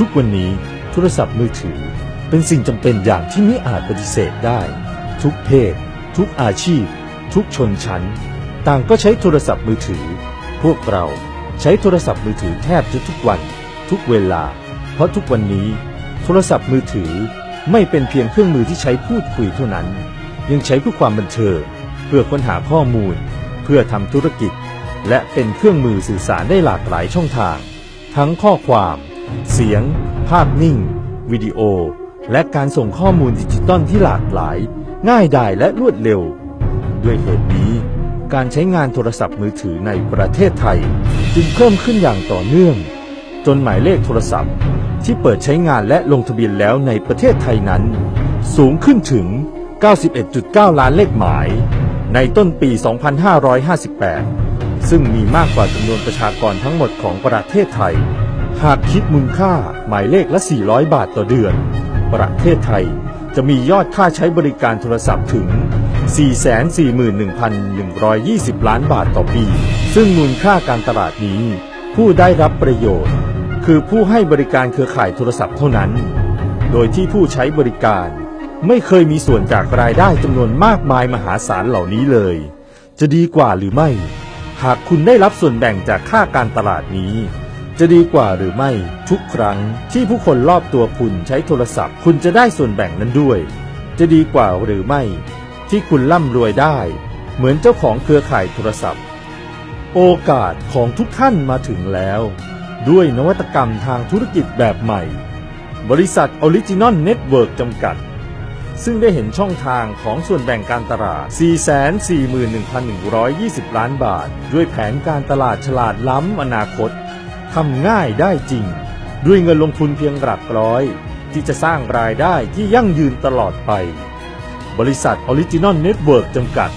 ทุกวันนี้โทรศัพท์มือถือเป็นสิ่งจำเป็นอย่างที่ไม่อาจปฏิเสธได้ ทุกเพศ ทุกอาชีพ ทุกชนชั้น ต่างก็ใช้โทรศัพท์มือถือ พวกเราใช้โทรศัพท์มือถือแทบจะทุกวัน ทุกเวลา เพราะทุกวันนี้ โทรศัพท์มือถือไม่เป็นเพียงเครื่องมือที่ใช้พูดคุยเท่านั้น ยังใช้เพื่อความบันเทิงเพื่อค้นหาข้อมูล เพื่อทำธุรกิจ และเป็นเครื่องมือสื่อสารได้หลากหลายช่องทาง ทั้งข้อความ เสียง ภาพนิ่ง วิดีโอ และการส่งข้อมูลดิจิตอลที่หลากหลาย ง่ายดายและรวดเร็ว ด้วยเหตุนี้ การใช้งานโทรศัพท์มือถือในประเทศไทย จึงเพิ่มขึ้นอย่างต่อเนื่อง จนหมายเลขโทรศัพท์ ที่เปิดใช้งานและลงทะเบียนแล้วในประเทศไทยนั้น สูงขึ้นถึง 91.9 ล้านเลขหมาย ในต้นปี 2558 ซึ่งมีมากกว่าจำนวนประชากรทั้งหมดของประเทศไทย หากคิดมูลค่าหมายเลขละ 400 บาทต่อเดือน ประเทศไทยจะมียอดค่าใช้บริการโทรศัพท์ถึง 441,120 ล้านบาทต่อปี ซึ่งมูลค่าการตลาดนี้ ผู้ได้รับประโยชน์ คือผู้ให้บริการเครือข่ายโทรศัพท์เท่านั้น โดยที่ผู้ใช้บริการไม่เคยมีส่วนจากรายได้จำนวนมากมายมหาศาลเหล่านี้เลย จะดีกว่าหรือไม่ หากคุณได้รับส่วนแบ่งจากค่าการตลาดนี้ จะดีกว่าหรือไม่ ทุกครั้งที่ผู้คนรอบตัวคุณใช้โทรศัพท์ คุณจะได้ส่วนแบ่งนั้นด้วย จะดีกว่าหรือไม่ ที่คุณร่ำรวยได้ เหมือนเจ้าของเครือข่ายโทรศัพท์ โอกาสของทุกท่านมาถึงแล้ว ด้วยนวัตกรรมทางธุรกิจแบบใหม่ บริษัทออริจินอลเน็ตเวิร์กจำกัด ซึ่งได้เห็นช่องทางของส่วนแบ่งการตลาด 441,120 ล้านบาท ด้วยแผนการตลาดฉลาดล้ำอนาคต ทำง่ายได้จริง ด้วยเงินลงทุนเพียงหลักร้อย ที่จะสร้างรายได้ที่ยั่งยืนตลอดไป บริษัทออริจินอลเน็ตเวิร์กจำกัด